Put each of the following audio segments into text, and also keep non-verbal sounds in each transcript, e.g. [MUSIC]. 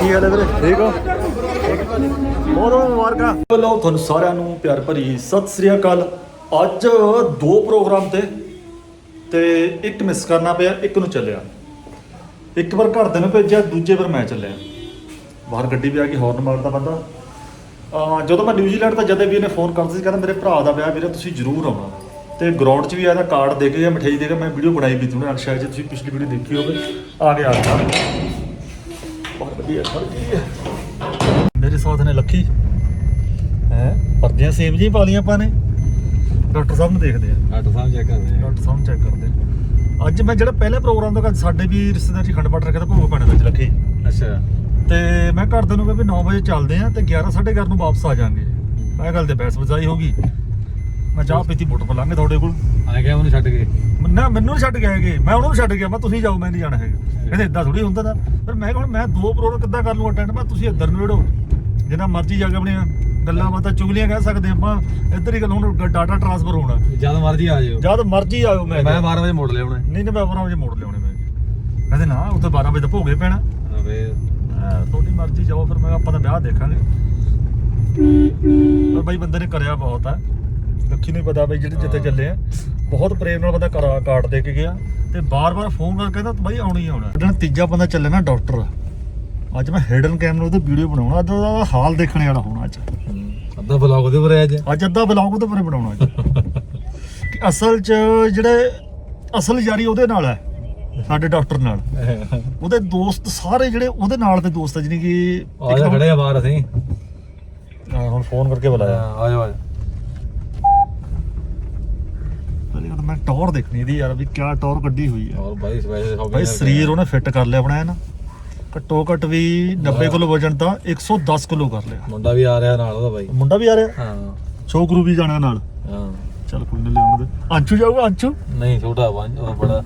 ਕੀ ਹਾਲ ਹੈ ਵੀਰੇ? ਠੀਕ ਹੋ? ਬਹੁਤ ਬਹੁਤ ਮੁਬਾਰਕਾਂ। ਵੱਲੋਂ ਤੁਹਾਨੂੰ ਸਾਰਿਆਂ ਨੂੰ ਪਿਆਰ ਭਰੀ ਸਤਿ ਸ੍ਰੀ ਅਕਾਲ। ਅੱਜ ਦੋ ਪ੍ਰੋਗਰਾਮ ਤੇ ਤੇ ਇੱਕ ਮਿਸ ਕਰਨਾ ਪਿਆ, ਇੱਕ ਨੂੰ ਚੱਲਿਆ। ਇੱਕ ਵਾਰ ਘਰਦੇ ਨੂੰ ਭੇਜਿਆ, ਦੂਜੇ ਵਾਰ ਮੈਂ ਚੱਲਿਆ। ਬਾਹਰ ਗੱਡੀ ਵੀ ਆ ਕੇ ਹੌਰਨ ਮਾਰਦਾ ਬੰਦਾ। ਜਦੋਂ ਮੈਂ ਨਿਊਜ਼ੀਲੈਂਡ ਦਾ ਜਦੇ ਵੀ ਨੇ ਫੋਨ ਕਰਦਾ ਸੀ, ਕਹਿੰਦਾ ਮੇਰੇ ਭਰਾ ਦਾ ਵਿਆਹ ਵੀਰੇ, ਤੁਸੀਂ ਜ਼ਰੂਰ ਆਉਣਾ। ਤੇ ਗਰਾਊਂਡ 'ਚ ਵੀ ਆਇਆ ਕਾਰਡ ਦੇ ਕੇ ਜਾਂ ਮਠਿਆਈ ਦੇ ਕੇ। ਮੈਂ ਵੀਡੀਓ ਬਣਾਈ ਵੀ ਤੁਨੇ ਨਾਲ ਸ਼ਾਇਦ ਜੇ ਤੁਸੀਂ ਪਿਛਲੀ ਵੀਡੀਓ ਦੇਖੀ ਹੋਵੇ। ਆ ਗਿਆ ਆ ਗਿਆ। ਮੇਰੇ ਸਾਥ ਨੇ ਲੱਖੀ। ਹੈ? ਪਰਦੀਆਂ ਸੇਮ ਜੀ ਪਾ ਲਈਆਂ ਆਪਾਂ ਨੇ। ਡਾਕਟਰ ਸਾਹਿਬ ਨੂੰ ਦੇਖਦੇ ਆ। ਡਾਕਟਰ ਸਾਹਿਬ ਚੈੱਕ ਕਰਦੇ ਆ। ਡਾਕਟਰ ਸਾਹਿਬ ਚੈੱਕ ਕਰਦੇ ਆ। ਅੱਜ ਮੈਂ ਜਿਹੜਾ ਪਹਿਲੇ ਪ੍ਰੋਗਰਾਮ ਤੋਂ ਸਾਡੇ ਵੀ ਰਿਸ਼ਤੇਦਾਰ ਜੀ ਖੰਡ ਪਾਠ ਰੱਖਿਆ ਤਾਂ ਭੋਗ ਪੈਣਾ ਵਿੱਚ ਲੱਖੀ। ਅੱਛਾ। ਤੇ ਮੈਂ ਘਰਦਿਆਂ ਨੂੰ ਕਿਹਾ ਵੀ 9 ਵਜੇ ਚੱਲਦੇ ਆ ਤੇ 11 11:30 ਨੂੰ ਵਾਪਸ ਆ ਜਾਾਂਗੇ। ਇਹ ਗੱਲ ਤੇ ਬਹਿਸ ਬਜ਼ਾਈ ਹੋ ਗਈ। ਮੈਂ ਚਾਹ ਪੀਤੀ ਬੁੱਟ ਪਲਾਂਗੇ ਤੁਹਾਡੇ ਕੋਲ। ਆ ਗਿਆ ਉਹਨੂੰ ਛੱਡ ਕੇ। ਨਾ ਮੈਨੂੰ ਨੀ ਛੱਡ ਕੇ ਆਏਗੇ। ਮੈਂ ਉਹਨਾਂ ਨੂੰ ਛੱਡ ਗਿਆ ਮੈਂ ਤੁਸੀਂ ਜਾਓ ਮੈਂ ਨਹੀਂ ਜਾਣਾ ਹੈਗਾ। ਕਹਿੰਦੇ ਇਦਾਂ ਥੋੜੀ ਹੁੰਦਾ ਤਾਂ ਪਰ ਮੈਂ ਕਿਹਾ ਹੁਣ ਮੈਂ ਦੋ ਪ੍ਰੋਗਰਾਮ ਕਿੱਦਾਂ ਕਰ ਲੂੰ ਅਟੈਂਡ ਮੈਂ ਤੁਸੀਂ ਇੱਧਰ ਨੂੰ ਵੇੜੋ ਜਿੰਨਾ ਮਰਜ਼ੀ ਜਾ ਕੇ ਆਪਣੀਆਂ ਗੱਲਾਂ ਬਾਤਾਂ ਚੁਗਲੀਆਂ ਕਹਿ ਸਕਦੇ ਆਪਾਂ ਇੱਧਰ ਹੀ ਗੱਲ ਹੁਣ ਡਾਟਾ ਟ੍ਰਾਂਸਫਰ ਹੋਣਾ। ਜਦ ਮਰਜ਼ੀ ਆ ਜਾਓ। ਜਦ ਮਰਜ਼ੀ ਆਇਓ ਮੈਂ। ਮੈਂ ਕਿਹਾ। 12 ਵਜੇ ਮੋੜ ਲਿਆ ਉਹਨੇ ਨਹੀਂ ਨਹੀਂ ਮੈਂ 12 ਵਜੇ ਮੋੜ ਲਿਆਉਣੇ ਮੈਂ। ਕਹਿੰਦੇ ਨਾ ਉੱਥੇ 12 ਵਜੇ ਤਾਂ ਭੋਗੇ ਪੈਣਾ। ਹਾਂ, ਤੁਹਾਡੀ ਮਰਜ਼ੀ ਜਾਓ ਫਿਰ ਮੈਂ ਆਪਾਂ ਤਾਂ ਵਿਆਹ ਦੇਖਾਂਗੇ। ਪਰ ਬਾਈ ਬੰਦੇ ਨੇ ਕਰਿਆ ਬਹੁਤ ਆ। ਲੱਖੀ ਨੂੰ ਪਤਾ ਬਈ ਜਿਹੜੇ ਜਿੱਥੇ ਚੱਲੇ ਆ। ਬਹੁਤ ਪ੍ਰੇਮ ਨਾਲ ਬੰਦਾ ਕਰਾ ਕਾਰਡ ਦੇ ਕੇ ਗਿਆ ਤੇ ਬਾਰ-ਬਾਰ ਫੋਨ ਕਰਕੇ ਕਹਿੰਦਾ ਬਾਈ ਆਉਣੀ ਹੀ ਆਉਣਾ ਜਿਹੜਾ ਤੀਜਾ ਬੰਦਾ ਚੱਲੇ ਨਾ ਡਾਕਟਰ ਅੱਜ ਮੈਂ ਹਿਡਨ ਕੈਮਰਾ ਉਹਦੇ ਵੀਡੀਓ ਬਣਾਉਣਾ ਅੱਜ ਉਹਦਾ ਹਾਲ ਦੇਖਣ ਵਾਲਾ ਹੋਣਾ ਅੱਜ। ਅੱਧਾ ਬਲੌਗ ਉਹਦੇ ਪਰ ਅੱਜ। ਅੱਜ ਅੱਧਾ ਬਲੌਗ ਉਹਦੇ ਬਾਰੇ ਬਣਾਉਣਾ ਅੱਜ। ਕਿ ਅਸਲ 'ਚ ਜਿਹੜੇ ਅਸਲ ਯਾਰੀ ਉਹਦੇ ਨਾਲ ਹੈ ਸਾਡੇ ਡਾਕਟਰ ਨਾਲ। ਉਹਦੇ ਦੋਸਤ ਸਾਰੇ ਜਿਹੜੇ ਉਹਦੇ ਨਾਲ ਦੇ ਦੋਸਤ ਆ ਜਿਹਨੇ ਕਿ ਆ ਖੜੇ ਆ ਬਾਹਰ ਅਸੀਂ। ਹਾਂ, ਹੁਣ ਫੋਨ ਕਰਕੇ ਬੁਲਾਇਆ। ਆ ਜਾਓ ਆ ਜਾਓ ਪਹਿਲੀ ਗੱਲ ਮੈਂ ਟੌਰ ਦੇਖਣੀ ਇਹਦੀ ਯਾਰ ਵੀ ਕਿਆ ਟੌਰ ਕੱਢੀ ਹੋਈ ਹੈ। ਔਰ ਬਾਈ ਸਪੈਸ਼ਲ ਭਾਈ ਸਰੀਰ ਉਹਨੇ ਫਿੱਟ ਕਰ ਲਿਆ ਆਪਣਾ ਹੈ ਨਾ ਘੱਟੋ ਘੱਟ ਵੀ 90 ਕਿਲੋ ਵਜਨ ਤਾਂ 110 ਕਿਲੋ ਕਰ ਲਿਆ। ਮੁੰਡਾ ਵੀ ਆ ਰਿਹਾ ਨਾਲ ਉਹਦਾ ਬਾਈ। ਮੁੰਡਾ ਵੀ ਆ ਰਿਹਾ? ਹਾਂ। ਛੋਕਰੂ ਵੀ ਜਾਣਾ ਨਾਲ। ਹਾਂ। ਚੱਲ ਕੋਈ ਨਾ ਲਿਆਉਣ ਦੇ ਅੰਸ਼ੂ ਜਾਊਗਾ ਅੰਸ਼ੂ? ਨਹੀਂ ਛੋਟਾ ਉਹ ਬੜਾ।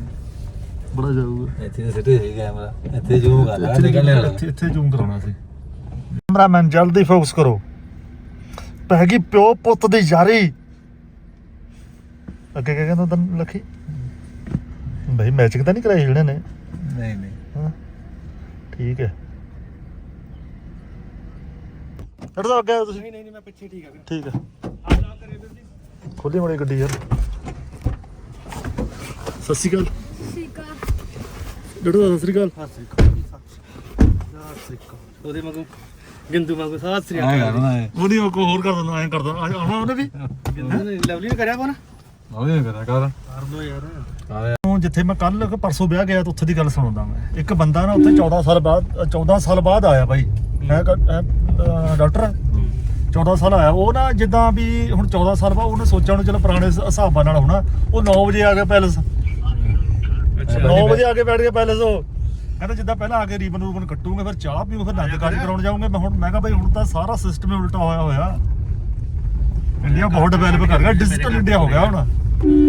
ਬੜਾ ਜਾਊਗਾ। ਇੱਥੇ ਤੇ ਸਿੱਟੇ ਸੀ ਕੈਮਰਾ ਇੱਥੇ ਜੂਮ ਕਰ ਲੈ ਨਿਕਲਣੇ ਵਾਲਾ। ਇੱਥੇ ਇੱਥੇ ਜ਼ੂਮ ਕਰਾਉਣਾ ਸੀ। ਕੈਮਰਾਮੈਨ ਜਲਦੀ ਫੋਕਸ ਕਰੋ। ਪੈ ਗਈ ਪਿਓ ਪੁੱਤ ਦੀ ਯਾਰੀ। ਅੱਗੇ ਕਿਆ ਕਹਿੰਦਾ ਤੈਨੂੰ ਲੱਖੀ? ਬਈ ਮੈਚਿੰਗ ਤਾਂ ਨਹੀਂ ਕਰਾਈ ਜਿਹੜੇ ਨੇ? ਨਹੀਂ ਨਹੀਂ। ਹਾਂ ਠੀਕ ਹੈ। ਹਟਦਾ ਅੱਗੇ ਤੁਸੀਂ। ਨਹੀਂ ਨਹੀਂ ਮੈਂ ਪਿੱਛੇ ਠੀਕ ਆ ਠੀਕ ਹੈ ਆ ਲਾ ਕਰੇ ਵੀਰ ਜੀ। ਖੋਲੀ ਮੜੀ ਗੱਡੀ ਯਾਰ। ਸਤਿ ਸ਼੍ਰੀ ਅਕਾਲ। ਸਿਕਾ ਡੜੋ ਸਤਿ ਸ਼੍ਰੀ ਅਕਾਲ। ਸਤਿ ਸ੍ਰੀ ਅਕਾਲ ਸਤਿ ਸ੍ਰੀ ਅਕਾਲ। ਉਹਦੇ ਵਾਂਗੂ ਗਿੰਦੂ ਵਾਂਗੂ ਸਤਿ ਸ੍ਰੀ ਆਏ ਅਕਾਲ। ਕਰਨਾ ਹੈ ਉਹ ਨਹੀਂ ਉਹ ਕੋ ਹੋਰ ਕਰ ਦਿੰਦਾ ਐਂ ਕਰ ਦਿੰਦਾ ਆਉਣਾ ਉਹਨੇ ਵੀ? ਗਿੰਦੂ ਨੇ ਲਵਲੀ ਨੇ ਕਰਿਆ ਕੋਣ ਉਹਦੇ ਕਰਾ ਕਰ ਕਰ ਦੋ ਯਾਰ। ਆ ਉਹ ਜਿੱਥੇ ਮੈਂ ਕੱਲ ਪਰਸੋਂ ਵਿਆਹ ਗਿਆ ਤਾਂ ਉੱਥੇ ਦੀ ਗੱਲ ਸੁਣਾਉਂਦਾ ਮੈਂ। ਇੱਕ ਬੰਦਾ ਨਾ ਉੱਥੇ 14 ਸਾਲ ਬਾਅਦ ਅ, 14 ਸਾਲ ਬਾਅਦ ਆਇਆ ਬਾਈ। ਹੈ ਡਾਕਟਰ? 14 ਸਾਲ ਆਇਆ। ਉਹ ਨਾ ਜਿੱਦਾਂ ਵੀ ਹੁਣ 14 ਸਾਲ ਬਾਅਦ ਉਹਨੇ ਸੋਚਿਆ ਉਹਨੇ ਚਲੋ ਪੁਰਾਣੇ ਹਿਸਾਬਾਂ ਨਾਲ ਹੋਣਾ। ਉਹ 9 ਵਜੇ ਆ ਗਿਆ ਪੈਲਸ। 9 ਵਜੇ ਆ ਕੇ ਬੈਠ ਗਿਆ ਪੈਲਸ ਉਹ। ਕਹਿੰਦਾ ਜਿੱਦਾਂ ਪਹਿਲਾਂ ਆ ਕੇ ਰੀਬਨ ਰੂਬਨ ਕੱਟੂਗੇ ਫਿਰ ਚਾਹ ਪੀਊਂ ਫਿਰ ਨੰਦ ਕਾਜ ਕਰਾਉਣ ਜਾਊਂਗੇ। ਮੈਂ ਹੁਣ ਮੈਂ ਕਿਹਾ ਭਾਈ ਹੁਣ ਤਾਂ ਸਾਰਾ ਸਿਸਟਮ ਹੀ ਉਲਟਾ ਹੋਇਆ ਹੋਇਆ। ਇੰਡੀਆ ਬਹੁਤ ਡਿਵੈਲਪ ਕਰ ਗਿਆ ਡਿਜੀਟਲ ਇੰਡੀਆ ਹੋ ਗਿਆ ਹੁਣ।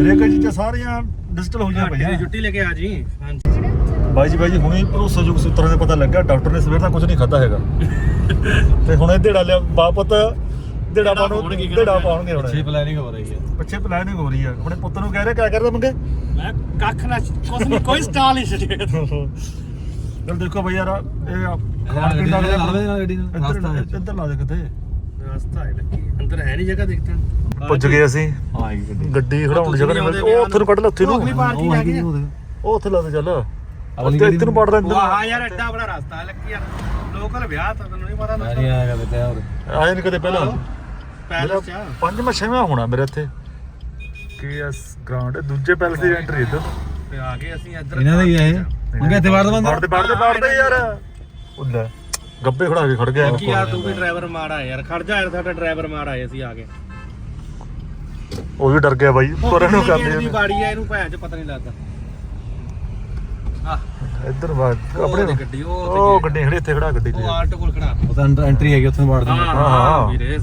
ਹਰੇਕ ਚੀਜ਼ਾਂ ਸਾਰੀਆਂ ਡਿਜੀਟਲ ਹੋ ਗਈਆਂ ਪਈਆਂ। ਛੁੱਟੀ ਲੈ ਕੇ ਆ ਜੀ। ਹਾਂਜੀ। ਬਾਈ ਜੀ ਬਾਈ ਜੀ ਹੁਣੇ ਭਰੋਸੇਯੋਗ ਸੂਤਰਾਂ ਦੇ ਪਤਾ ਲੱਗਾ ਡਾਕਟਰ ਨੇ ਸਵੇਰ ਦਾ ਕੁਝ ਨਹੀਂ ਖਾਦਾ ਹੈਗਾ। [LAUGHS] ਤੇ ਹੁਣ ਇਹ ਢੇੜਾ ਲਿਆ ਬਾਪਤ ਢੇੜਾ ਪਾਉਣ ਢੇੜਾ ਪਾਉਣਗੇ ਹੁਣ। ਪਲੈਨਿੰਗ ਹੋ ਰਹੀ ਹੈ। ਪਿੱਛੇ ਪਲਾਨਿੰਗ ਹੋ ਰਹੀ ਹੈ। ਹੁਣੇ ਪੁੱਤ ਨੂੰ ਕਹਿ ਰਿਹਾ ਕਿਆ ਕਰਦਾ ਮੰਗੇ ਮੈਂ ਕੱਖ ਨਾ ਕੁਛ ਨਹੀਂ ਕੋਈ ਸਟਾਲ ਨਹੀਂ ਛੱਡਿਆ ਚਲ ਦੇਖੋ ਬਈ ਯਾਰ ਇਹ ਖਾਣ ਪੀਣ ਦਾ ਇੱਧਰ ਲਾ ਦੇ ਕਿਤੇ। ਰਸਤਾ ਹੈ ਲੱਗੀ ਅੰਦਰ ਹੈ ਨਹੀਂ ਜਗ੍ਹਾ ਦੇਖਤਾ ਪੁੱਜ ਗਏ ਅਸੀਂ। ਹਾਂ ਗੱਡੀ। ਗੱਡੀ ਖੜਾਉਣ ਜਗ੍ਹਾ ਨਹੀਂ ਮਿਲਦੀ। ਉਹ ਉੱਥੇ ਨੂੰ ਕੱਢ ਲੈ ਉੱਥੇ ਨੂੰ। ਅਗਲੀ ਪਾਰਕਿੰਗ ਆ ਗਈ ਆ। ਉਹ ਉੱਥੇ ਲਾ ਦੇ ਚੱਲ ਅਗਲੀ ਉੱਥੇ ਇੱਥੇ ਨੂੰ ਪੜ ਲੈ ਉਹ ਆ ਯਾਰ ਐਡਾ ਬੜਾ ਰਸਤਾ ਹੈ ਲੱਗੀ ਯਾਰ। ਲੋਕਲ ਵਿਆਹ ਤਾਂ ਤੈਨੂੰ ਨਹੀਂ ਪਤਾ ਨਹੀਂ ਆਇਆ ਕਦੇ ਤੇ ਹੋਰ। ਆਏ ਨਹੀਂ ਕਦੇ ਪਹਿਲਾਂ। ਪੈਲਸ ਚ ਪੰਜਵਾਂ ਛੇਵਾਂ ਹੋਣਾ ਮੇਰੇ ਇੱਥੇ। ਕੇਐਸ ਗਰਾਊਂਡ ਦੂਜੇ ਪੈਲਸ ਦੀ ਐਂਟਰੀ ਇੱਧਰ। ਤੇ ਆ ਗਏ ਅਸੀਂ ਇੱਧਰ ਇਹਨਾਂ ਦਾ ਹੀ ਹੈ ਮੰਗੇ ਤੇ ਵਾਰ ਬੰਦਾ ਵੜਦੇ ਵੜਦੇ ਵੜਦੇ ਯਾਰ। ਉਹ ਲੈ। ਗੱਬੇ ਖੜਾ ਕੇ ਖੜ ਗਿਆ ਕੀ ਯਾਰ ਤੂੰ ਵੀ ਡਰਾਈਵਰ ਮਾੜਾ ਯਾਰ ਖੜ ਜਾ ਯਾਰ ਸਾਡਾ ਡਰਾਈਵਰ ਮਾੜਾ ਆਏ ਅਸੀਂ ਆ ਕੇ ਉਹ ਵੀ ਡਰ ਗਿਆ ਬਾਈ ਪਰ ਇਹਨੂੰ ਕਰ ਦੀ ਲਿਆ ਬਾੜੀ ਆ ਇਹਨੂੰ ਭੈਣ ਚ ਪਤਾ ਨਹੀਂ ਲੱਗਦਾ। ਆ ਇੱਧਰ ਵਾ ਆਪਣੇ ਉਹਦੀ ਗੱਡੀ ਉਹ ਗੱਡੀ ਖੜੀ ਇੱਥੇ ਖੜਾ ਗੱਡੀ ਉਹ ਆਲਟੋ ਕੋਲ ਖੜਾ। ਉਹ ਤਾਂ ਐਂਟਰੀ ਹੈਗੀ ਉੱਥੇ ਵਾੜ ਦਿੰਦੇ। ਹਾਂ, ਹਾਂ। ਵੀਰੇ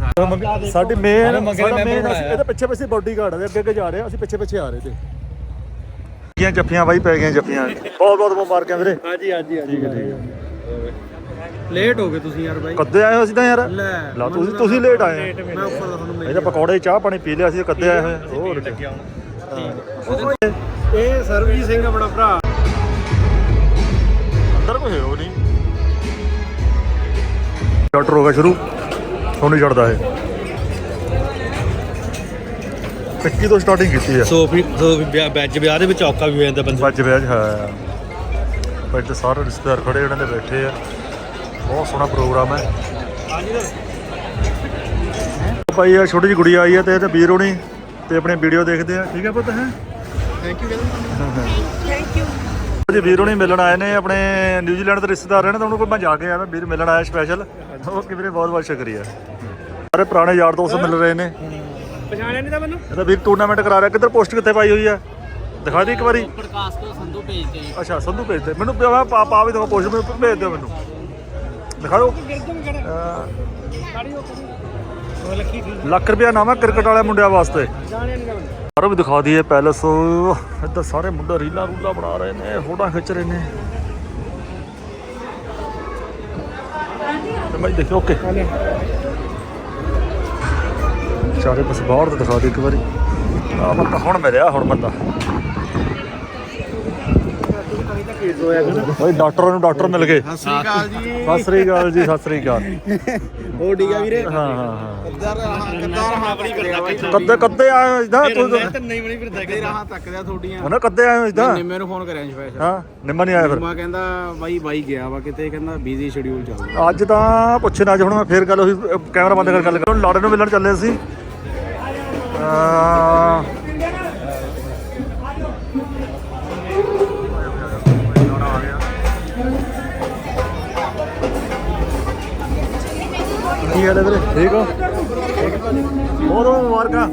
ਸਾਡੀ ਮੇਨ ਨੇ ਸਾਡਾ ਮੇਨ। ਇਹਦੇ ਪਿੱਛੇ ਪਿੱਛੇ ਬਾਡੀ ਗਾਰਡ ਦੇ ਅੱਗੇ ਅੱਗੇ ਜਾ ਰਹੇ ਆ, ਅਸੀਂ ਪਿੱਛੇ ਪਿੱਛੇ ਆ ਰਹੇ ਤੇ। ਕੀਆਂ ਜੱਫੀਆਂ ਬਾਈ ਪੈ ਗਈਆਂ ਜੱਫੀਆਂ। ਬਹੁਤ ਬਹੁਤ ਮੁਬਾਰਕਾਂ ਵੀਰੇ। ਹਾਂਜੀ ਹਾਂਜੀ ਹਾਂਜੀ। ਲੇਟ ਹੋ ਗਏ ਤੁਸੀਂ ਯਾਰ ਬਾਈ। ਕੱਦੇ ਆਏ ਹੋ ਅਸੀਂ ਤਾਂ ਯਾਰ? ਲੈ ਲਾ ਤੁਸੀਂ ਤੁਸੀਂ ਲੇਟ ਆਏ। ਮੈਂ ਉੱਪਰ ਦਾ ਤੁਹਾਨੂੰ ਮਿਲ ਇਹਦੇ ਪਕੌੜੇ ਚਾਹ ਪਾਣੀ ਪੀ ਲਿਆ ਅਸੀਂ ਕੱਦੇ ਆਏ ਹੋਏ। ਹੋਰ ਕੀ। ਲੱਗਿਆ ਹੁਣ। ਇਹ ਸਰਬਜੀਤ ਸਿੰਘ ਆਪਣਾ ਭਰਾ। ਅੰਦਰ ਕੋਈ ਹੋ ਨਹੀਂ? ਸਟਾਰਟਰ ਹੋ ਗਿਆ ਸ਼ੁਰੂ। ਹੁਣ ਨਹੀਂ ਛੱਡਦਾ ਇਹ। 21 ਤੋਂ ਸਟਾਰਟਿੰਗ ਕੀਤੀ ਹੈ ਸੋ ਫਿਰ ਸੋ ਬੈਜ ਵਿਆਹ ਦੇ ਵਿੱਚ ਔਕਾ ਵੀ ਹੋ ਜਾਂਦਾ ਬੰਦਾ ਵੱਜ ਵਿਆਹ ਹੈ। ਬੈਠੇ ਸਾਰੇ ਰਿਸ਼ਤੇਦਾਰ ਖੜੇ ਉਹਨਾਂ ਦੇ ਬੈਠੇ ਆ। ਬਹੁਤ ਸੋਹਣਾ ਪ੍ਰੋਗਰਾਮ ਹੈ। ਭਾਈ ਆ ਛੋਟੀ ਜਿਹੀ ਗੁੜੀ ਆਈ ਹੈ ਤੇ ਤੇ ਵੀਰ ਹੋਣੀ ਤੇ ਆਪਣੇ ਵੀਡੀਓ ਦੇਖਦੇ ਆ। ਠੀਕ ਹੈ ਪੁੱਤ ਹੈ? ਥੈਂਕ ਯੂ ਥੈਂਕ ਯੂ ਜੀ ਵੀਰ ਹੋਣੀ ਮਿਲਣ ਆਏ ਨੇ ਆਪਣੇ ਨਿਊਜ਼ੀਲੈਂਡ ਦੇ ਰਿਸ਼ਤੇਦਾਰ ਨੇ ਤਾਂ ਉਹਨਾਂ ਕੋਲ ਮੈਂ ਜਾ ਕੇ ਆਇਆ ਮੈਂ ਵੀਰ ਮਿਲਣ ਆਇਆ ਸਪੈਸ਼ਲ ਓਕੇ ਵੀਰੇ ਬਹੁਤ ਬਹੁਤ ਸ਼ੁਕਰੀਆ। ਸਾਰੇ ਪੁਰਾਣੇ ਯਾਰ ਦੋਸਤ ਮਿਲ ਰਹੇ ਨੇ। ਪਛਾਣਿਆ ਨਹੀਂ ਤਾਂ ਮੈਨੂੰ? ਇਹਦਾ ਵੀਰ ਟੂਰਨਾਮੈਂਟ ਕਰਾ ਰਿਹਾ ਕਿੱਧਰ ਪੋਸਟ ਕਿੱਥੇ ਪਾਈ ਹੋਈ ਹੈ ਦਿਖਾ ਦੀ ਇੱਕ ਵਾਰੀ। ਪ੍ਰਕਾਸ਼ ਤੋਂ ਸੰਧੂ ਭੇਜਦੇ ਅੱਛਾ ਸੰਧੂ ਭੇਜ ਦੇ। ਮੈਨੂੰ ਪਾ ਪਾ ਵੀ ਦਿਓ ਪੋਸਟ ਮੈਨੂੰ ਭੇਜ ਦਿਓ ਮੈਨੂੰ। ਦਿਖਾ ਦਿਓ ਲੱਖ ਰੁਪਿਆ ਨਾਮ ਹੈ ਕ੍ਰਿਕਟ ਵਾਲੇ ਮੁੰਡਿਆਂ ਵਾਸਤੇ। ਜਾਣਿਆ ਨਹੀਂ ਬਾਹਰੋਂ ਵੀ ਦਿਖਾ ਦਈਏ ਪੈਲਸ। ਇੱਧਰ ਸਾਰੇ ਮੁੰਡੇ ਰੀਲਾਂ ਰੂਲਾਂ ਬਣਾ ਰਹੇ ਨੇ, ਫੋਟੋਆਂ ਖਿੱਚ ਰਹੇ ਨੇ। ਮੈਂ ਦੇਖਿਓ, ਓਕੇ। ਚਾਰੇ ਬਸ ਬਾਹਰ ਤੇ ਦਿਖਾ ਦੇ ਇੱਕ ਵਾਰੀ। ਆ ਬੰਦਾ ਹੁਣ ਮਿਲਿਆ, ਹੁਣ ਬੰਦਾ। ਓਏ ਡਾਕਟਰ ਨੂੰ ਡਾਕਟਰ ਮਿਲ ਗਏ। ਸਤਿ ਸ੍ਰੀ ਅਕਾਲ ਜੀ। ਸਤਿ ਸ੍ਰੀ ਅਕਾਲ ਜੀ ਸਤਿ ਸ੍ਰੀ ਅਕਾਲ। ਹੋ ਠੀਕ ਆ ਵੀਰੇ? ਹਾਂ ਹਾਂ ਹਾਂ। ਕਿੱਦਾਂ ਕਰਦਾ ਕੱਦੇ ਕੱਦੇ ਆਏ ਇਦਾਂ ਤੂੰ ਤੇ ਨਹੀਂ ਬਣੀ ਫਿਰਦਾ ਕਿ ਰਾਹਾਂ? ਤੱਕਦਿਆ ਤੁਹਾਡੀਆਂ ਉਹਨਾਂ ਕੱਦੇ ਆਏ ਇਦਾਂ ਨਿੰਮੇ ਨੂੰ ਫੋਨ ਕਰਿਆ ਸਪੈਸ਼ਲ ਹਾਂ ਨਿੰਮਾ ਨਹੀਂ ਆਇਆ ਫਿਰ। ਨਿੰਮਾ ਕਹਿੰਦਾ ਬਾਈ ਬਾਈ ਗਿਆ ਵਾ ਕਿਤੇ ਕਹਿੰਦਾ ਬਿਜ਼ੀ ਸ਼ਡਿਊਲ ਚੱਲਦਾ ਅੱਜ ਤਾਂ ਪੁੱਛੇ ਨਾ ਅੱਜ ਹੁਣ ਮੈਂ ਫੇਰ ਗੱਲ ਹੋਈ ਕੈਮਰਾ ਬੰਦ ਕਰ ਗੱਲ ਕਰ ਲਾੜੇ ਨੂੰ ਮਿਲਣ ਚੱਲੇ ਸੀ। ਅਹ ਕੀ ਹਾਲ ਹੈ ਵੀਰੇ? ਠੀਕ ਹੋ? ਬਹੁਤ ਬਹੁਤ ਮੁਬਾਰਕਾਂ।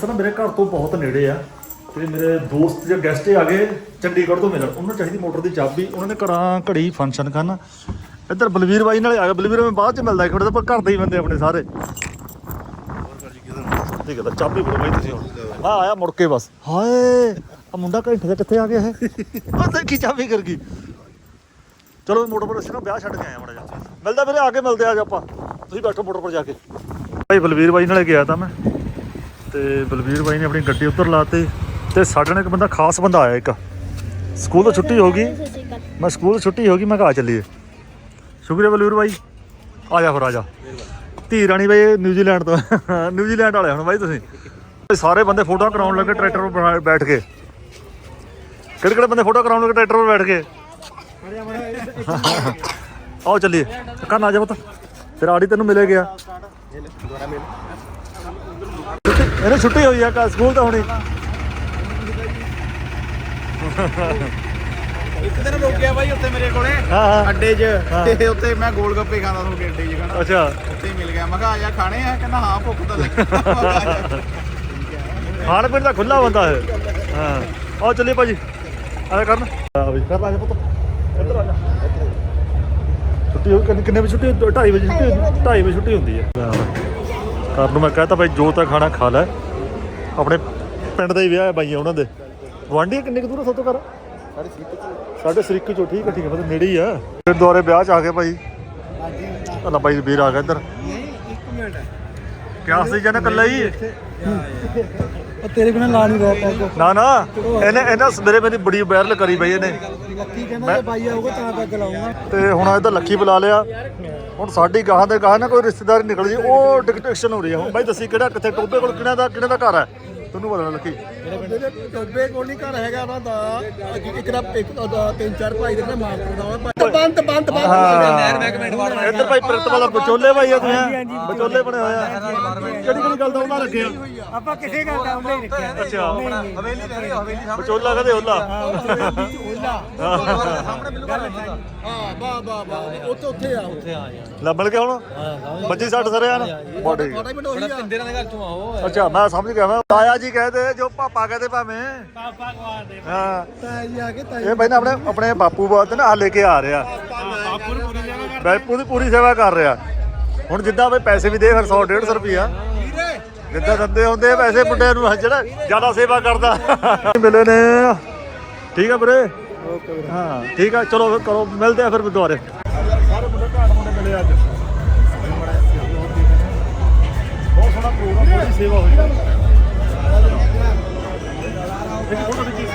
ਜਿਹੜਾ ਨਾ ਮੇਰੇ ਘਰ ਤੋਂ ਬਹੁਤ ਨੇੜੇ ਆ ਤੇ ਮੇਰੇ ਦੋਸਤ ਜਾਂ ਗੈਸਟ ਆ ਗਏ ਚੰਡੀਗੜ੍ਹ ਤੋਂ ਮਿਲਣ। ਉਹਨਾਂ ਨੂੰ ਚਾਹੀਦੀ ਮੋਟਰ ਦੀ ਚਾਬੀ। ਉਹਨਾਂ ਨੇ ਘਰਾਂ ਘੜੀ ਫੰਕਸ਼ਨ ਕਰਨ। ਇੱਧਰ ਬਲਵੀਰ ਬਾਈ ਨਾਲ ਆ ਗਿਆ। ਬਲਵੀਰ, ਮੈਂ ਬਾਅਦ ਚ ਮਿਲਦਾ ਇੱਕ ਮਿੰਟ ਪਰ ਘਰ ਦੇ ਹੀ ਬੰਦੇ ਆਪਣੇ ਸਾਰੇ। ਠੀਕ ਹੈ ਚਾਬੀ ਫੜੋ ਬਾਈ ਤੁਸੀਂ ਹੁਣ। ਹਾਂ ਆਇਆ ਮੁੜ ਕੇ ਬਸ। ਹਾਏ ਆ ਮੁੰਡਾ ਘੰਟੇ ਦਾ ਕਿੱਥੇ ਆ ਗਿਆ ਹੈ ਉਹ ਦੇਖੀ ਚਾਬੀ ਕਰ ਗਈ। ਚਲੋ ਮੋਟਰ ਪਰ ਅਸੀਂ ਨਾ ਵਿਆਹ ਛੱਡ ਕੇ ਆਇਆ ਮੜਾ ਜਾ ਮਿਲਦਾ ਵੀਰੇ, ਆ ਕੇ ਮਿਲਦੇ ਆ ਅੱਜ ਆਪਾਂ। ਤੁਸੀਂ ਬੈਠੋ ਮੋਟਰ ਪਰ ਜਾ ਕੇ। ਭਾਈ ਬਲਵੀਰ ਬਾਈ ਨਾਲ ਗਿਆ ਤਾਂ ਮੈਂ। ਤੇ ਬਲਵੀਰ ਬਾਈ ਨੇ ਆਪਣੀ ਗੱਡੀ ਉੱਧਰ ਲਾਤੀ ਤੇ ਸਾਡੇ ਨਾਲ ਇੱਕ ਬੰਦਾ ਖਾਸ ਬੰਦਾ ਆਇਆ ਇੱਕ। ਸਕੂਲ ਤੋਂ ਛੁੱਟੀ ਹੋ ਗਈ। ਮੈਂ ਸਕੂਲ ਤੋਂ ਛੁੱਟੀ ਹੋ ਗਈ, ਮੈਂ ਘਰ ਚੱਲੀਏ। ਸ਼ੁਕਰੀਆ ਬਲਵੀਰ ਬਾਈ। ਆ ਜਾ ਫਿਰ, ਆ ਜਾ। ਧੀ ਰਾਣੀ ਬਾਈ ਨਿਊਜ਼ੀਲੈਂਡ ਤੋਂ। ਨਿਊਜ਼ੀਲੈਂਡ ਵਾਲੇ ਹੁਣ ਬਾਈ ਤੁਸੀਂ। ਸਾਰੇ ਬੰਦੇ ਫੋਟੋ ਕਰਾਉਣ ਲੱਗੇ ਟਰੈਕਟਰ 'ਤੇ ਬਣਾ- ਬੈਠ ਕੇ। ਕਿਹੜੇ ਕਿਹੜੇ ਬੰਦੇ ਫੋਟੋ ਕਰਾਉਣ ਲੱਗੇ ਟਰੈਕਟਰ 'ਤੇ ਬੈਠ ਕੇ? ਆਓ ਚੱਲੀਏ। ਕੰਨ ਆ ਜਾ ਪੁੱਤ। ਤੇਰਾ ਆੜੀ ਤੈਨੂੰ ਮਿਲੇ ਗਿਆ। ਛੁੱਟੀ ਇਹਨੇ ਛੁੱਟੀ ਹੋਈ ਆ ਕੱਲ੍ਹ ਸਕੂਲ ਤਾਂ ਹੁਣੀ। ਇੱਕ ਦਿਨ ਰੁਕ ਗਿਆ ਬਾਈ ਉੱਥੇ ਮੇਰੇ ਕੋਲੇ ਹਾਂ ਹਾਂ। ਅੱਡੇ 'ਚ। ਤੇ ਉੱਥੇ ਮੈਂ ਗੋਲ ਗੱਪੇ ਖਾਂਦਾ ਤੁਹਾਡੇ ਅੱਡੇ 'ਚ ਕਹਿੰਦਾ ਅੱਛਾ। ਉੱਥੇ ਹੀ ਮਿਲ ਗਿਆ। ਮੈਂ ਕਿਹਾ ਆ ਜਾ ਖਾਣੇ ਆ? ਕਹਿੰਦਾ ਹਾਂ ਭੁੱਖ ਤਾਂ ਲੱਗੀ ਮੈਂ ਕਿਹਾ ਆ ਜਾ। ਖਾਣ ਪੀਣ ਦਾ ਖੁੱਲਾ ਬੰਦਾ ਹੈ ਹਾਂ। ਆਓ ਚੱਲੀਏ ਭਾਜੀ। ਆ ਕਰਨ। ਆ ਵੀ। ਕਰ ਲਾ ਜਾ ਪੁੱਤ। ਇੱਧਰ ਆ ਜਾ। ਛੁੱਟੀ ਹੋ ਕਿੰਨੇ ਕਿੰਨੇ ਵਜੇ ਛੁੱਟੀ 2:30 ਵਜੇ ਛੁੱਟੀ 2:30 ਵਜੇ ਛੁੱਟੀ ਹੁੰਦੀ ਹੈ। ਕਰਨ ਨੂੰ ਮੈਂ ਕਹਤਾ ਭਾਈ ਜੋ ਤਾਂ ਖਾਣਾ ਖਾ ਲੈ। ਆਪਣੇ ਪਿੰਡ ਦਾ ਹੀ ਵਿਆਹ ਹੈ ਬਾਈ ਉਹਨਾਂ ਦੇ। ਗਵਾਂਢੀ ਕਿੰਨੇ ਕੁ ਦੂਰ ਸੋਤੋਂ ਕਰ ਸਾਡੇ ਸਰੀਕੀ ਚੋਂ ਠੀਕ ਹੈ ਠੀਕ ਹੈ ਮਤਲਬ ਨੇੜੇ ਹੀ ਆ। ਫਿਰ ਦੁਆਰੇ ਵਿਆਹ ਚ ਆ ਗਏ ਭਾਈ ਅੱਲਾ ਬਾਈ ਵੀਰ ਆ ਗਿਆ ਇੱਧਰ। ਕਿਆ ਸੀ ਜਨ ਕੱਲਾ ਹੀ? ਤੇਰੇ ਬਿਨਾ ਲਾ ਨਹੀਂ ਰਿਹਾ ਨਾ ਨਾ। ਇਹਨੇ ਇਹਨਾਂ ਸਵੇਰੇ ਮੇਰੀ ਬੜੀ ਵਾਇਰਲ ਕਰੀ ਬਈ ਇਹਨੇ। ਲੱਕੀ ਕਹਿੰਦਾ ਬਾਈ ਆਊਗਾ ਤਾਂ ਪੈਗ ਲਾਉਂਗਾ ਤੇ ਹੁਣ ਇਹਦਾ ਲੱਖੀ ਬੁਲਾ ਲਿਆ। ਹੁਣ ਸਾਡੀ ਗਾਹਾਂ ਦੇ ਗਾਹਾਂ ਨਾ ਕੋਈ ਰਿਸ਼ਤੇਦਾਰ ਨਿਕਲ ਜੀ, ਉਹ ਟਿਕਟ ਹੋ ਰਹੀ ਹੈ ਹੁਣ ਬਾਈ ਦੱਸੀ ਕਿਹੜਾ ਕਿੱਥੇ, ਟੋਬੇ ਕੋਲ ਕਿਹਨਾਂ ਦਾ ਕਿਹਨਾਂ ਦਾ ਘਰ ਹੈ ਤੁਹਾਨੂੰ ਪਤਾ ਲੱਕੀ ਜਿਹੜੇ ਟੋਬੇ ਕੋਲ ਨਹੀਂ ਘਰ ਹੈਗਾ ਉਹਨਾਂ ਦਾ ਇੱਕ ਦਾ ਇੱਕ ਦਾ ਤਿੰਨ ਚਾਰ ਭਾਈ ਦੇ ਨਾ ਮਾਰ ਦਿੰਦਾ ਬੰਦ ਬੰਦ ਬੰਦ। ਹਾਂ। ਇੱਧਰ ਭਾਈ ਪ੍ਰਿਤ ਵਾਲਾ ਵਿਚੋਲੇ ਭਾਈ ਆ ਤੁਸੀਂ ਵਿਚੋਲੇ ਬਣੇ ਹੋਏ ਆ। ਕਿਹੜੀ ਕਿਹੜੀ ਗੱਲ ਦਾ ਉਹਨਾਂ ਰੱਖਿਆ ਆਪਾਂ ਕਿਸੇ ਗੱਲ ਦਾ ਉਹਨੇ ਹੀ ਰੱਖਿਆ। ਅੱਛਾ। ਹਵੇਲੀ ਰਹਿ ਰਹੇ ਹਵੇਲੀ ਵਿਚੋਲਾ ਕਦੇ ਹੋਲਾ? ਹਾਂ ਵਾਹ ਵਾਹ ਵਾਹ। ਉੱਥੇ ਉੱਥੇ ਆ ਉੱਥੇ ਆ। ਲੈ ਮਿਲ ਕੇ ਹੁਣ ਬੱਜੀ ਸੱਟ ਸਰਿਆ ਨਾ? ਪਿੰਦੇ ਘਰ ਆਓ ਅੱਛਾ ਮੈਂ ਸਮਝ ਗਿਆ ਮੈਂ ਤਾਇਆ ਜੀ ਕਹਦੇ ਜੋ ਪਾਪਾ ਕਹਦੇ ਭਾਵੇਂ। ਪਾਪਾ ਗਵਾਦੇ ਹਾਂ। ਤਾਈ ਜੀ ਆ ਕੇ ਤਾਈ ਇਹ ਭਾਈ ਨਾ ਆਪਣੇ ਆਪਣੇ ਬਾਪੂ ਬਾਤ ਨਾ ਆ ਲੈ ਕੇ ਆ ਰਿਹਾ। ਬਾਪੂ ਨੂੰ ਪੂਰੀ ਜਗ੍ਹਾ ਬਾਪੂ ਦੀ ਪੂਰੀ ਸੇਵਾ ਕਰ ਰਿਹਾ। ਹੁਣ ਜਿੱਦਾਂ ਵੀ ਪੈਸੇ ਵੀ ਦੇ ਫਿਰ 100 150 ਰੁਪਿਆ ਜਿੱਦਾਂ ਦਿੰਦੇ ਹੁੰਦੇ ਪੈਸੇ ਮੁੰਡਿਆਂ ਨੂੰ ਜਿਹੜਾ ਜ਼ਿਆਦਾ ਸੇਵਾ ਕਰਦਾ। [LAUGHS] ਮਿਲੇ ਨੇ। ਠੀਕ ਆ ਵੀਰੇ? ਹਾਂ ਠੀਕ ਆ ਚਲੋ ਫਿਰ ਕਰੋ ਮਿਲਦੇ ਆ ਫਿਰ ਦੁਬਾਰੇ। ਸਾਰੇ ਮੁੰਡੇ ਘਾਟ ਮੁੰਡੇ ਮਿਲੇ ਅੱਜ। ਬਹੁਤ ਸੋਹਣਾ ਪ੍ਰੋਗਰਾਮ ਬੜੀ ਸੇਵਾ ਹੋਈ। ਇੱਕ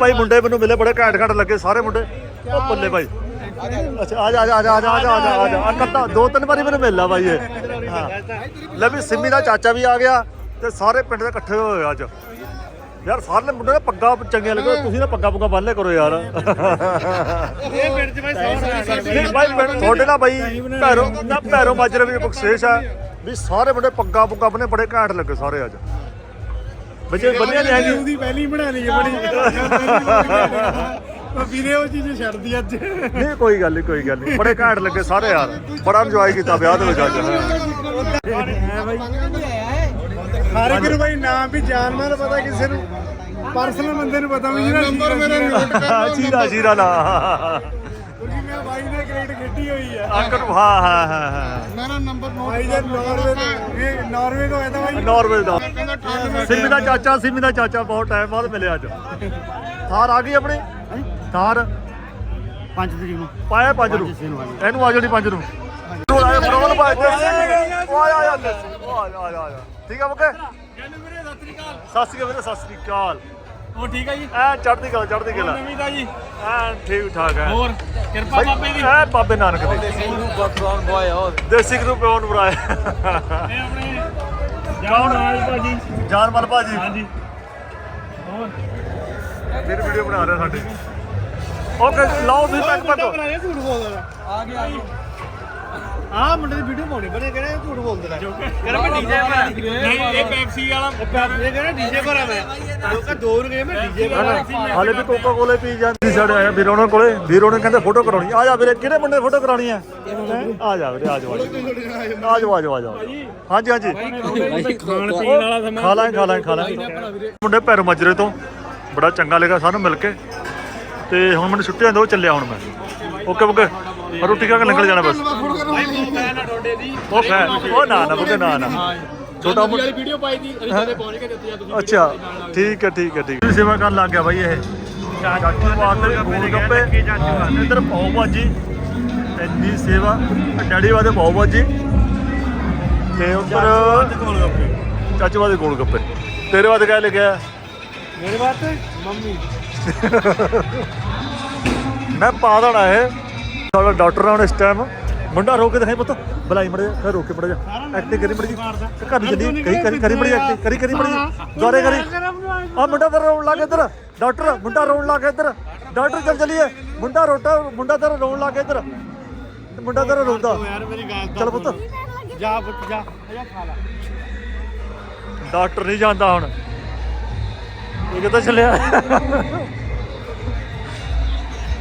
ਭਾਈ ਮੁੰਡੇ ਮੈਨੂੰ ਮਿਲੇ, ਬੜੇ ਘੈਂਟ ਘੈਂਟ ਲੱਗੇ ਸਾਰੇ ਮੁੰਡੇ। ਉਹ ਬੱਲੇ ਭਾਈ। ਅੱਛਾ, ਆ ਜਾ ਆ ਜਾ ਆ ਜਾ ਆ ਜਾ ਆ ਜਾ, ਆ ਕੱਤਾ, ਦੋ ਤਿੰਨ ਵਾਰੀ ਮੈਨੂੰ ਮਿਲਿਆ ਭਾਈ ਇਹ। ਹਾਂ। ਲੈ ਵੀ ਸਿੰਮੀ ਦਾ ਚਾਚਾ ਵੀ ਆ ਗਿਆ ਤੇ ਸਾਰੇ ਪਿੰਡ ਦੇ ਇਕੱਠੇ ਹੋਏ ਅੱਜ। ਯਾਰ ਸਾਰੇ ਮੁੰਡੇ ਨੇ ਪੱਗਾਂ ਚੰਗੀਆਂ ਲੱਗੇ ਤੁਸੀਂ ਨਾ ਪੱਗਾਂ ਪੁੱਗਾਂ ਬੰਨ ਲਿਆ ਕਰੋ ਯਾਰ। ਇਹ ਪਿੰਡ ਚ ਬਾਈ ਸੌ ਨਹੀਂ ਪਿੰਡ ਤੁਹਾਡੇ ਨਾਲ ਬਾਈ ਭੈਰੋ ਨਾ ਭੈਰੋ ਮਾਜਰੇ ਵੀ ਬਖਸ਼ੇਸ਼ ਆ ਵੀ ਸਾਰੇ ਮੁੰਡੇ ਪੱਗਾਂ ਪੁੱਗਾਂ ਬੰਨੇ ਬੜੇ ਘੈਂਟ ਲੱਗੇ ਸਾਰੇ ਅੱਜ। ਬੱਚੇ ਬੰਨਿਆ ਨਹੀਂ ਹੈਗੀ ਉਹਦੀ ਪਹਿਲੀ ਬਣਾ ਲਈ ਬੜੀ ਉਹ [LAUGHS] ਵੀਰੇ ਉਹ ਚੀਜ਼ ਛੱਡਦੀ ਅੱਜ। ਨਹੀਂ ਕੋਈ ਗੱਲ ਨਹੀਂ ਕੋਈ ਗੱਲ ਨਹੀਂ। ਬੜੇ ਘੈਂਟ ਲੱਗੇ ਸਾਰੇ ਯਾਰ। ਬੜਾ ਇੰਜੋਏ ਕੀਤਾ ਵਿਆਹ ਦੇ ਵਿੱਚ ਅੱਜ। ਹਰ ਇੱਕ ਨੂੰ ਬਾਈ ਨਾਮ ਵੀ ਜਾਨ ਮਾਲ ਪਤਾ ਕਿਸੇ ਨੂੰ। ਪਰਸਨਲ ਬੰਦੇ ਨੂੰ ਪਤਾ ਵੀ ਜਿਹੜਾ ਨੰਬਰ ਮੇਰਾ ਨੋਟ ਹਾਂ ਚੀਰਾ ਚੀਰਾ ਨਾ। ਆਕਰ ਹਾਂ ਹਾਂ ਹਾਂ ਹਾਂ। ਮੇਰਾ ਨੰਬਰ ਨੋਟ ਬਾਈ ਜਦ ਨਾਰਵੇ ਤੋਂ ਇਹ ਨਾਰਵੇ ਤੋਂ ਆਇਆ ਤਾਂ ਬਾਈ ਨਾਰਵੇ ਦਾ। ਸਿੰਮੀ ਦਾ ਚਾਚਾ ਸਿੰਮੀ ਦਾ ਚਾਚਾ ਬਹੁਤ ਟਾਈਮ ਬਾਅਦ ਮਿਲਿਆ ਅੱਜ। ਥਾਰ ਆ ਗਈ ਆਪਣੀ? ਥਾਰ? ਪੰਜ ਤਰੀਕ ਨੂੰ। ਪਾਇਆ ਪੰਜ ਨੂੰ? ਇਹਨੂੰ ਆ ਜਣੀ ਪੰਜ ਨੂੰ। ਉਹ ਆਇਆ ਫਰੋਲ ਪਾ ਕੇ ਉਹ ਆਇਆ ਆਇਆ ਉਹ ਆਇਆ ਆਇਆ ਆਇਆ। ਠੀਕ ਆ ਬੁਕੇ ਸਤਿ ਸ਼੍ਰੀ ਅਕਾਲ ਵੀਰੇ ਸਤਿ ਸ਼੍ਰੀ ਅਕਾਲ। ਉਹ ਠੀਕ ਆ ਜੀ? ਐ ਚੜ੍ਹਦੀ ਕਲਾ ਚੜ੍ਹਦੀ ਕਲਾ। ਨਵੀਂ ਦਾ ਜੀ? ਐ ਠੀਕ ਠਾਕ ਹੈ ਹੋਰ ਕਿਰਪਾ ਬਾਬੇ ਦੀ। ਐ ਬਾਬੇ ਨਾਨਕ ਦੀ। ਬਕਵਾਨ ਬੋਏ ਹੋ ਦੇਸੀ ਗਰੂ ਪਿਓ ਨੂੰ ਬੁਲਾਇਆ ਇਹ ਆਪਣੇ ਜਾਨ ਨਾਲ ਭਾਜੀ। ਜਾਨਮਲ ਭਾਜੀ। ਹਾਂਜੀ। ਹੋਰ? ਫਿਰ ਵੀਡੀਓ ਬਣਾ ਰਹੇ ਸਾਡੇ। ਓਕੇ ਲਾਓ ਝੂਠ ਬੋਲਦਾ ਆ ਗਿਆ। ਆਹ ਮੁੰਡੇ ਦੀ ਵੀਡੀਓ ਪਾਉਣੀ ਬਣੇ ਕਿਹੜਾ ਇਹ ਝੂਠ ਬੋਲਦਾ ਕਰ ਮੈਂ ਡੀਜੇ ਪਰ ਨਹੀਂ ਇਹ ਪੈਪਸੀ ਵਾਲਾ ਇਹ ਕਹਿੰਦਾ ਡੀਜੇ ਪਰ ਆ ਮੈਂ ਲੋਕਾਂ ਦੋ ਗਏ ਮੈਂ ਡੀਜੇ ਹਾਲੇ ਵੀ ਕੋਕਾ ਕੋਲੇ ਪੀ ਜਾਂਦੀ ਸਾਡੇ ਆਇਆ ਵੀਰੋਂ ਉਹਨਾਂ ਕੋਲੇ। ਵੀਰੋਂ ਨੇ ਕਹਿੰਦੇ ਫੋਟੋ ਕਰਾਉਣੀ ਆ। ਜਾ ਵੀਰੇ ਕਿਹੜੇ ਮੁੰਡੇ ਫੋਟੋ ਕਰਾਉਣੀ ਆ? ਹੈਂ? ਆ ਜਾ ਵੀਰੇ ਆ ਜਾ ਆ ਜਾ। ਆ ਜਾ ਆ ਜਾ ਹਾਂਜੀ ਹਾਂਜੀ। ਖਾਣ ਪੀਣ ਵਾਲਾ ਸਮਾਂ ਖਾ ਲਾਂਗੇ ਖਾ ਲਾਂਗੇ ਖਾ ਲਾਂਗੇ। ਮੁੰਡੇ ਪੈਰ ਮਜਰੇ ਤੋਂ ਬੜਾ ਚੰਗਾ ਲੱਗਾ ਸਾਨੂੰ ਮਿਲ ਕੇ। ਤੇ ਹੁਣ ਮੈਨੂੰ ਛੁੱਟੀਆਂ ਦੋ ਚੱਲਿਆ ਹੁਣ ਮੈਂ। Okay okay. ਰੋਟੀ ਖਾ ਕੇ ਨਿਕਲ ਜਾਣਾ ਬਸ। ਉਹ ਖੈ ਉਹ ਨਾ ਨਾ ਬੁਕੇ ਨਾ ਨਾ। ਛੋਟਾ ਮੁੰਡਾ ਵੀਡੀਓ ਪਾਈ ਦੀ ਰਿਸ਼ਤੇ ਦੇ ਪਹੁੰਚ ਕੇ ਦਿੱਤੀ ਆ ਤੁਸੀਂ ਅੱਛਾ ਠੀਕ ਹੈ ਠੀਕ ਹੈ ਠੀਕ ਹੈ। ਸੇਵਾ ਕਰਨ ਲੱਗ ਗਿਆ ਬਾਈ ਇਹ। ਚਾਚੂ ਵਾਸਤੇ ਗੋਲ ਗੱਪੇ। ਇੱਧਰ ਪਾਓ ਭਾਜੀ। ਇੰਨੀ ਸੇਵਾ ਡੈਡੀ ਵਾਸਤੇ ਪਾਓ ਭਾਜੀ। ਤੇ ਉੱਧਰ ਚਾਚੂ ਵਾਸਤੇ ਗੋਲ ਗੱਪੇ। ਤੇਰੇ ਵਾਸਤੇ ਕਹਿ ਲਿਖਿਆ ਮੇਰੇ ਵਾਸਤੇ? ਮੰਮੀ। ਮੈਂ ਪਾ ਦੇਣਾ ਇਹ। ਸਾਡਾ ਡਾਕਟਰ ਆਉਣ ਇਸ ਟਾਈਮ ਮੁੰਡਾ ਰੋਕ ਕੇ ਦਿਖਾਈ ਪੁੱਤ। ਬਲਾਈ ਮੜੇ ਫਿਰ ਰੋਕ ਕੇ ਮੜੇ ਜਾ ਐਕਟਿੰਗ ਕਰੀ ਮੜੀ ਜੀ ਘਰ ਚੱਲੀ। ਕਰੀ ਕਰੀ ਕਰੀ ਮੜੀ ਐਕਟਿੰਗ ਕਰੀ ਕਰੀ ਮੜੀ ਦੁਆਰੇ ਕਰੀ। ਆ ਮੁੰਡਾ ਤੇ ਰੋਣ ਲੱਗ ਇੱਧਰ। ਡਾਕਟਰ ਮੁੰਡਾ ਰੋਣ ਲੱਗ ਇੱਧਰ। ਡਾਕਟਰ ਚੱਲ ਚਲੀਏ। ਮੁੰਡਾ ਰੋਟਾ ਮੁੰਡਾ ਤੇਰਾ ਰੋਣ ਲੱਗ ਇੱਧਰ। ਮੁੰਡਾ ਤੇਰਾ ਰੋਂਦਾ। ਚੱਲ ਪੁੱਤ। ਜਾ ਪੁੱਤ ਜਾ। ਜਾ ਖਾ ਲੈ। ਡਾਕਟਰ ਨਹੀਂ ਜਾਂਦਾ ਹੁਣ। ਇਹ ਕਿੱਦਾਂ ਚੱਲਿਆ?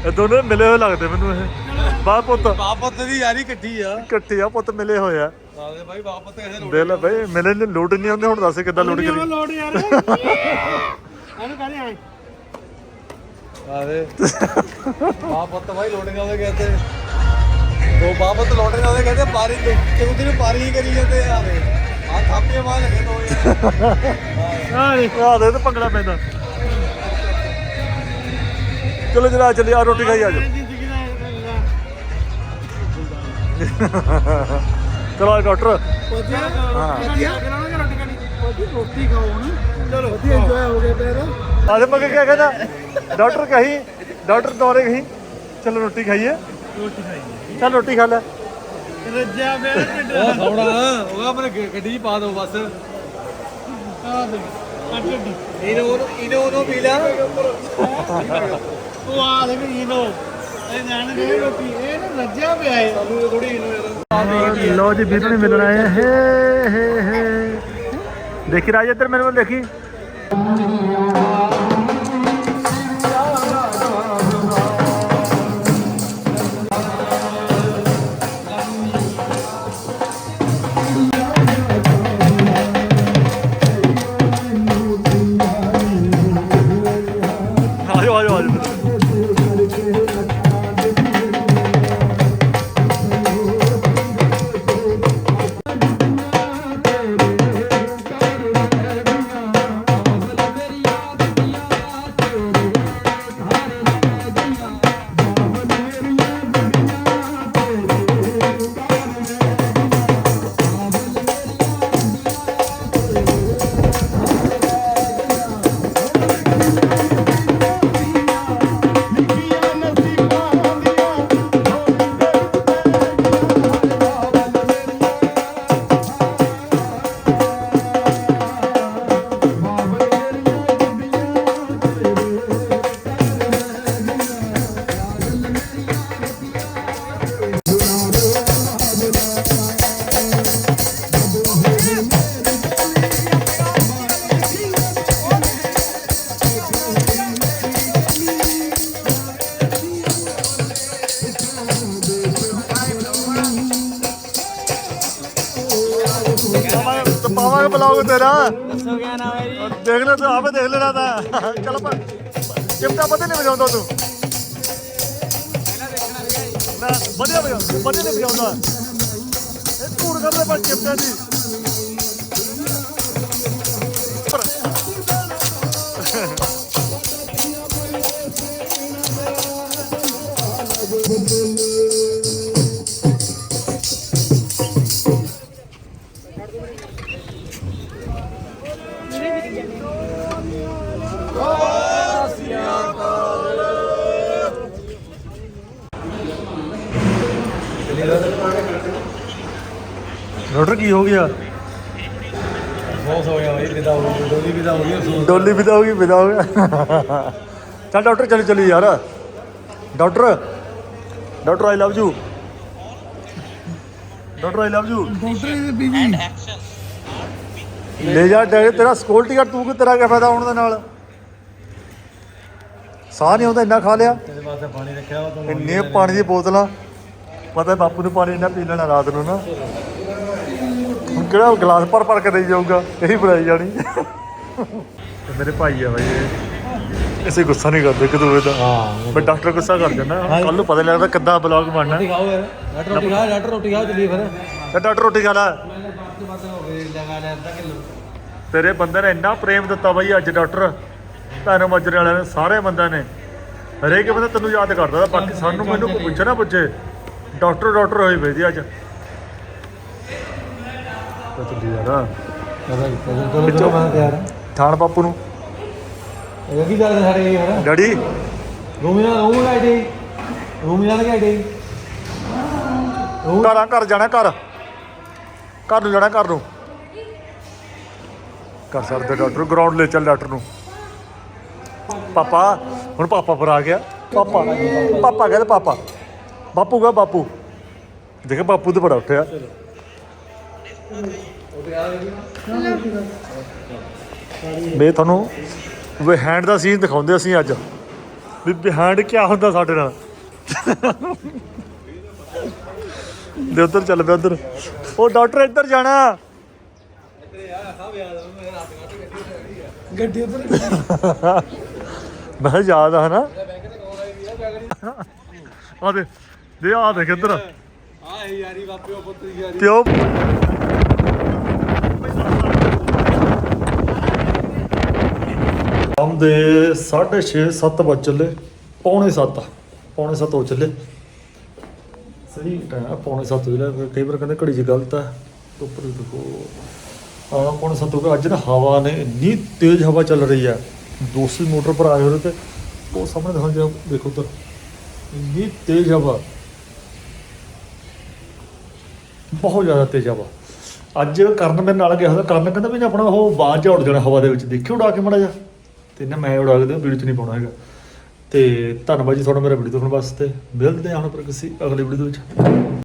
ਇਹ ਦੋਨੇ ਮਿਲੇ ਹੋਏ ਲੱਗਦੇ ਮੈਨੂੰ ਇਹ। ਬਾਹ ਪੁੱਤ। ਬਾਪਤ ਦੀ ਯਾਰੀ ਇਕੱਠੀ ਆ। ਇਕੱਠੇ ਆ ਪੁੱਤ ਮਿਲੇ ਹੋਏ ਆ। ਆਵੇ ਭਾਈ ਵਾਪਸ ਕਿਸੇ ਦੇ ਲੈ ਬਈ ਮੇਰੇ ਨੇ ਲੋਡ ਨਹੀਂ ਆਉਂਦੇ ਹੁਣ ਦੱਸ ਕਿੱਦਾਂ ਲੋਡ ਕਰੀ। ਲੋੜ ਯਾਰ। ਇਹਨੂੰ ਕਹਦੇ ਆਏ ਆਵੇ ਵਾਪਸ ਭਾਈ ਲੋਡਿੰਗ ਆਵੇ ਕਹਿੰਦੇ। ਦੋ ਵਾਪਸ ਲੋਡਿੰਗ ਆਵੇ ਕਹਿੰਦੇ ਪਾਰੀ ਚੌਧਰੀ ਨੂੰ ਪਾਰੀ ਹੀ ਕਰੀ ਜਾਂਦੇ ਆਵੇ ਆ ਥਾਪੀਆਂ ਮਾਰ ਲਗੇ ਦੋ ਯਾਰ। ਆ ਦੇ ਤੇ ਪੰਗੜਾ ਪੈਂਦਾ। ਚਲੋ ਜਰਾ ਚੱਲੀ ਆ ਰੋਟੀ ਖਾਈ ਆ ਜਾ ਚਲੋ ਆ ਡਾਕਟਰ। ਰੋਟੀ ਖਾਓ ਹੁਣ। ਚਲੋ ਵਧੀਆ ਇੰਜੋਏ ਹੋ ਗਿਆ ਤੇਰਾ ਆਦੇ ਮਗੇ ਕਿਆ ਕਹਿੰਦਾ? ਡਾਕਟਰ ਕਹੀ ਡਾਕਟਰ ਦੌਰੇ ਕਹੀ ਚਲੋ ਰੋਟੀ ਖਾਈਏ। ਰੋਟੀ ਖਾਈਏ। ਚੱਲ ਰੋਟੀ ਖਾ ਲੈ। ਰੱਜਿਆ ਮੇਰੇ ਢਿੱਡ। ਉਹ ਥੋੜਾ ਉਹ ਆਪਣੇ ਗੱਡੀ ਪਾ ਦੋ ਬਸ। ਇਹਨੂੰ ਉਹਨੂੰ ਇਹਨੂੰ ਉਹਨੂੰ ਪੀ ਲਿਆ ਉਹ ਆ ਲੈ ਵੀ ਇਹਨੋ ਇਹ ਜਾਣ ਦੇ ਰੋਟੀ। ਇਹ ਨਾ ਰੱਜਿਆ ਪਿਆ ਹੈ ਸਾਨੂੰ ਥੋੜੀ ਇਹਨੂੰ ਲੋ ਜੀ, ਵੀਰ ਨੂੰ ਮਿਲਣ ਆਏ ਹੇ ਹੇ ਹੇ। ਦੇਖੀ ਰਾਜ ਇੱਧਰ ਮੇਰੇ ਵੱਲ ਦੇਖੀ। ਤੇਰਾ। ਦੱਸੋ ਕਿਆ ਨਾਮ ਹੈ ਜੀ? ਦੇਖ ਲੈ ਤੂੰ ਆਪੇ ਦੇਖ ਲੈਣਾ ਤਾਂ। ਚਲ ਪਰ ਚਿਮਟਾ ਪਤਾ ਨਹੀਂ ਵਜਾਉਂਦਾ ਤੂੰ। ਨਾ ਵਧੀਆ ਵਜਾ ਵਧੀਆ ਨਹੀਂ ਵਜਾਉਂਦਾ। ਇਹ ਧੂੜ ਕਰਦੇ ਪਰ ਚਿਮਟਾ ਦੀ। ਵਿਦਾ ਹੋ ਗਈ ਵਿਦਾ ਹੋ ਗਿਆ। ਚੱਲ ਡਾਕਟਰ ਚੱਲ ਚੱਲੀ ਯਾਰ। Doctor doctor I love you doctor I love you doctor ਬੀਜੀ। ਲੈ ਜਾ ਡੈ- ਤੇਰਾ ਸਕਿਉਰਟੀ ਗਾਰਡ ਤੂੰ ਕਿ ਤੇਰਾ ਕਿਆ ਫਾਇਦਾ ਹੋਣ ਦੇ ਨਾਲ? ਸਾਹ ਨਹੀਂ ਆਉਂਦਾ ਇੰਨਾ ਖਾ ਲਿਆ। ਤੇਰੇ ਵਾਸਤੇ ਪਾਣੀ ਰੱਖਿਆ ਵਾ ਤੂੰ ਇੰਨੇ ਪਾਣੀ ਦੀ ਬੋਤਲਾਂ। ਪਤਾ ਬਾਪੂ ਨੂੰ ਪਾਣੀ ਇੰਨਾ ਪੀ ਲੈਣਾ ਰਾਤ ਨੂੰ ਨਾ। ਹੁਣ ਕਿਹੜਾ ਗਲਾਸ ਭਰ ਭਰ ਕੇ ਦੇਈ ਜਾਊਗਾ? ਇਹੀ ਬਣਾਈ ਜਾਣੀ। ਮੇਰੇ ਭਾਈ ਆ ਬਾਈ ਇਹ। ਇਸੇ ਗੁੱਸਾ ਨਹੀਂ ਕਰਦੇ ਕਿ ਦੂਏ ਦਾ। ਹਾਂ ਮੈਂ ਡਾਕਟਰ ਗੁੱਸਾ ਕਰ ਜਾਂਦਾ ਕੱਲ ਨੂੰ ਪਤਾ ਲੱਗਦਾ ਕਿੱਦਾਂ ਬਲੌਗ ਬਣਨਾ। ਰੋਟੀ ਖਾਓ ਯਾਰ। ਡਾਕਟਰ ਰੋਟੀ ਖਾ ਡਾਕਟਰ ਰੋਟੀ ਖਾ ਚੱਲੀ ਫਿਰ। ਤੇ ਡਾਕਟਰ ਰੋਟੀ ਖਾ ਲੈ। ਤੇਰੇ ਬੰਦੇ ਨੇ ਇੰਨਾ ਪ੍ਰੇਮ ਦਿੱਤਾ ਬਾਈ ਅੱਜ ਡਾਕਟਰ। ਤੁਹਾਨੂੰ ਮਾਜਰੇ ਵਾਲਿਆਂ ਨੇ ਸਾਰੇ ਬੰਦਿਆਂ ਨੇ। ਹਰੇਕ ਬੰਦਾ ਤੈਨੂੰ ਯਾਦ ਕਰਦਾ ਬਾਕੀ ਸਾਨੂੰ ਮੈਨੂੰ ਪੁੱਛੇ ਨਾ ਪੁੱਛੇ। ਡਾਕਟਰ ਡਾਕਟਰ ਹੋਏ ਵੇ ਜੀ ਅੱਜ। ਚੱਲੀ ਯਾਰ। ਥਾਣ ਬਾਪੂ ਨੂੰ। ਇਹ ਕੀ ਗੱਲ ਸਾਡੇ ਯਾਰ ਡੈਡੀ? ਰੂਮ ਲਾਈ ਦੇ ਦੇ ਘਰਾਂ ਘਰ ਜਾਣਾ ਘਰ। ਘਰ ਨੂੰ ਜਾਣਾ ਘਰ ਨੂੰ। ਕਰ ਸਕਦੇ ਡਾਕਟਰ ਗਰਾਊਂਡ ਲੈ ਚੱਲ ਡਾਕਟਰ ਨੂੰ। ਪਾਪਾ ਹੁਣ ਪਾਪਾ ਪਰ ਆ ਗਿਆ। ਪਾਪਾ ਪਾਪਾ ਕਹਿੰਦਾ ਪਾਪਾ। ਬਾਪੂ ਗਾ ਬਾਪੂ। ਦੇਖ ਬਾਪੂ ਤੇ ਬੜਾ ਉੱਠਿਆ। ਮੈਂ ਤੁਹਾਨੂੰ ਬਿਹਾਈਂਡ ਦਾ ਸੀਨ ਦਿਖਾਉਂਦੇ ਅਸੀਂ ਅੱਜ। ਵੀ ਬਿਹਾਈਂਡ ਕੀ ਹੁੰਦਾ ਸਾਡੇ ਨਾਲ? ਦੇ ਉਧਰ ਚੱਲ ਪਿਆ ਉਧਰ। ਉਹ ਡਾਕਟਰ ਇੱਧਰ ਜਾਣਾ। ਗੱਡੀ ਉਧਰ ਮੈਂ ਯਾਦ ਆ ਹਨਾ। ਆ ਦੇ ਦੇ ਆ ਦੇਖ ਇੱਧਰ। ਆ ਯਾਰੀ ਬਾਪਿਓ ਪੁੱਤ ਦੀ ਯਾਰੀ। ਤੇ ਸ਼ਾਮ ਦੇ 6:30 7 ਵਜ ਚੱਲੇ। ਪੌਣੇ 7 ਪੌਣੇ 7 ਹੋ ਚੱਲੇ। ਸਹੀ ਟਾਈਮ ਪੌਣੇ 7 ਹੋ ਗਿਆ ਕਈ ਵਾਰ ਕਹਿੰਦੇ ਘੜੀ 'ਚ ਗਲਤ ਹੈ ਉੱਪਰ ਦੇਖੋ। ਆ ਪੌਣੇ 7 ਹੋ ਗਿਆ ਅੱਜ ਨਾ ਹਵਾ ਨੇ ਇੰਨੀ ਤੇਜ਼ ਹਵਾ ਚੱਲ ਰਹੀ ਹੈ ਦੂਸਰੀ ਮੋਟਰ ਪਰ ਆਏ ਹੋਏ ਤੇ ਉਹ ਸਾਹਮਣੇ ਦਿਖਾਂ ਜਾ ਦੇਖੋ ਉੱਧਰ ਇੰਨੀ ਤੇਜ਼ ਹਵਾ। ਬਹੁਤ ਜ਼ਿਆਦਾ ਤੇਜ਼ ਹਵਾ। ਅੱਜ ਕਰਨ ਮੇਰੇ ਨਾਲ ਗਿਆ ਹੋਇਆ ਕਰਨ ਕਹਿੰਦਾ ਵੀ ਆਪਣਾ ਉਹ ਬਾਜ ਜਾ ਉੱਡ ਜਾਣਾ ਹਵਾ ਦੇ ਵਿੱਚ। ਦੇਖਿਓ ਉਡਾ ਕੇ ਮੜਾ ਜਾ ਤੇ ਨਾ ਮੈਂ ਉਡਾ ਕੇ ਵੀਡੀਓ 'ਚ ਨਹੀਂ ਪਾਉਣਾ ਹੈਗਾ। ਤੇ ਧੰਨਵਾਦ ਜੀ ਤੁਹਾਡਾ ਮੇਰਾ ਵੀਡੀਓ ਦੇਖਣ ਵਾਸਤੇ। ਮਿਲਦੇ ਹਾਂ ਹੁਣ ਪਰ ਕਿਸੇ ਅਗਲੀ ਵੀਡੀਓ ਵਿੱਚ।